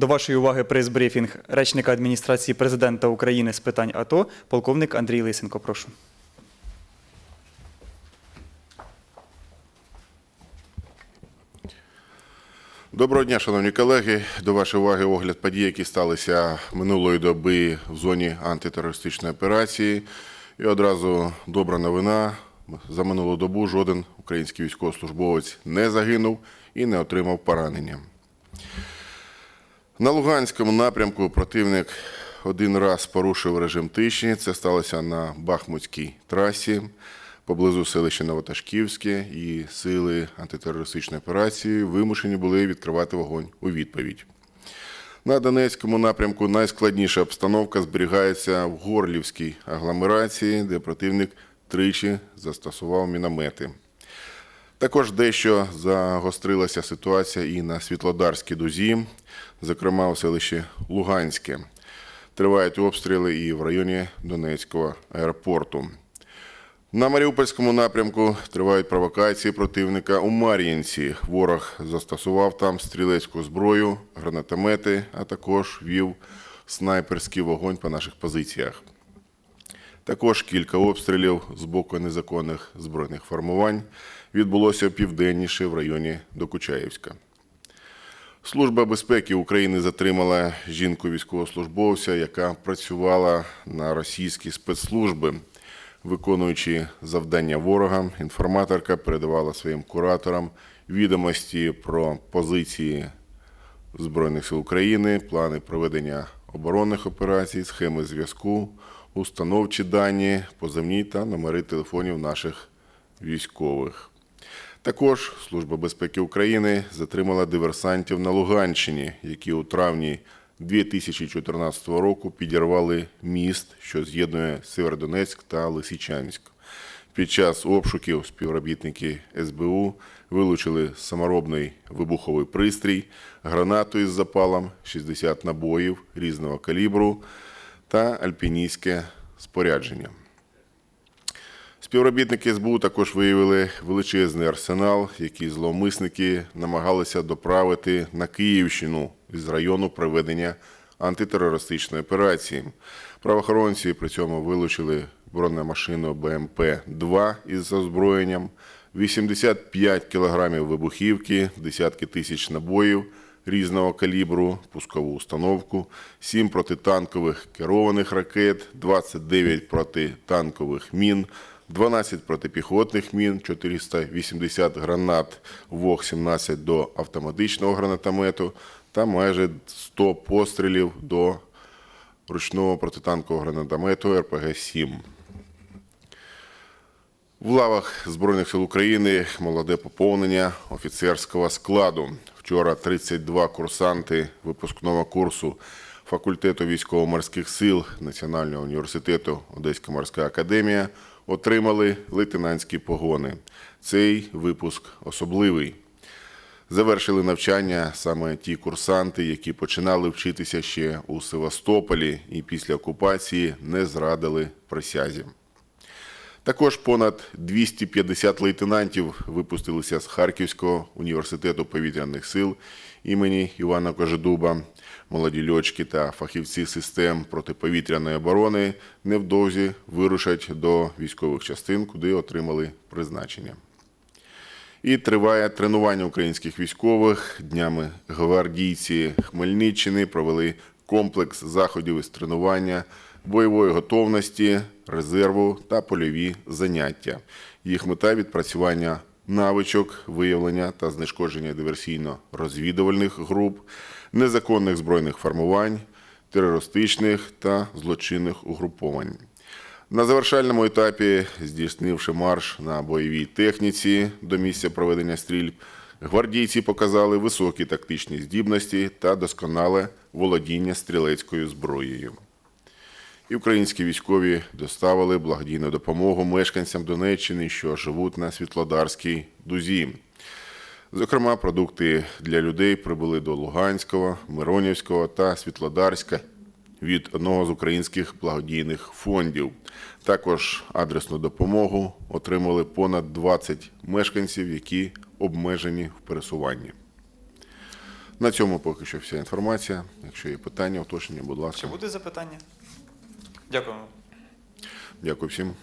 До вашої уваги прес-брифінг речника адміністрації президента України з питань АТО, полковник Андрій Лисенко. Прошу. Доброго дня, шановні колеги. До вашої уваги огляд подій, які сталися минулої доби в зоні антитерористичної операції. І одразу добра новина. За минулу добу жоден український військовослужбовець не загинув і не отримав поранення. На Луганському напрямку противник один раз порушив режим тиші. Це сталося на Бахмутській трасі поблизу селища Новоташківське, і сили антитерористичної операції вимушені були відкривати вогонь у відповідь. На Донецькому напрямку найскладніша обстановка зберігається в Горлівській агломерації, де противник тричі застосував міномети. Також дещо загострилася ситуація і на Світлодарській дузі, зокрема у селищі Луганське. Тривають обстріли і в районі Донецького аеропорту. На Маріупольському напрямку тривають провокації противника у Мар'їнці. Ворог застосував там стрілецьку зброю, гранатомети, а також вів снайперський вогонь по наших позиціях. Також кілька обстрілів з боку незаконних збройних формувань відбулося південніше в районі Докучаєвська. Служба безпеки України затримала жінку-військовослужбовця, яка працювала на російські спецслужби. Виконуючи завдання ворога, інформаторка передавала своїм кураторам відомості про позиції Збройних сил України, плани проведення оборонних операцій, схеми зв'язку, установчі дані, позивні та номери телефонів наших військових. Також Служба безпеки України затримала диверсантів на Луганщині, які у травні 2014 року підірвали міст, що з'єднує Северодонецьк та Лисичанськ. Під час обшуків співробітники СБУ вилучили саморобний вибуховий пристрій, гранату із запалом, 60 набоїв різного калібру та альпіністське спорядження. Співробітники СБУ також виявили величезний арсенал, який зловмисники намагалися доправити на Київщину із району проведення антитерористичної операції. Правоохоронці при цьому вилучили бронемашину БМП-2 із озброєнням, 85 кілограмів вибухівки, десятки тисяч набоїв різного калібру, пускову установку, 7 протитанкових керованих ракет, 29 протитанкових мін, 12 протипіхотних мін, 480 гранат ВОГ-17 до автоматичного гранатомету та майже 100 пострілів до ручного протитанкового гранатомету РПГ-7. В лавах Збройних сил України молоде поповнення офіцерського складу. Вчора 32 курсанти випускного курсу факультету військово-морських сил Національного університету Одеська морська академія отримали лейтенантські погони. Цей випуск особливий. Завершили навчання саме ті курсанти, які починали вчитися ще у Севастополі і після окупації не зрадили присязі. Також понад 250 лейтенантів випустилися з Харківського університету повітряних сил імені Івана Кожедуба. Молоді льотчики та фахівці систем протиповітряної оборони невдовзі вирушать до військових частин, куди отримали призначення. І триває тренування українських військових. Днями гвардійці Хмельниччини провели комплекс заходів із тренування, бойової готовності, резерву та польові заняття. Їх мета відпрацювання навичок, виявлення та знешкодження диверсійно-розвідувальних груп, незаконних збройних формувань, терористичних та злочинних угруповань. На завершальному етапі, здійснивши марш на бойовій техніці до місця проведення стрільб, гвардійці показали високі тактичні здібності та досконале володіння стрілецькою зброєю. І українські військові доставили благодійну допомогу мешканцям Донеччини, що живуть на Світлодарській дузі. Зокрема, продукти для людей прибули до Луганського, Миронівського та Світлодарська від одного з українських благодійних фондів. Також адресну допомогу отримали понад 20 мешканців, які обмежені в пересуванні. На цьому поки що вся інформація. Якщо є питання, уточнення, будь Чи буде запитання? Дякуємо. Дякую всім.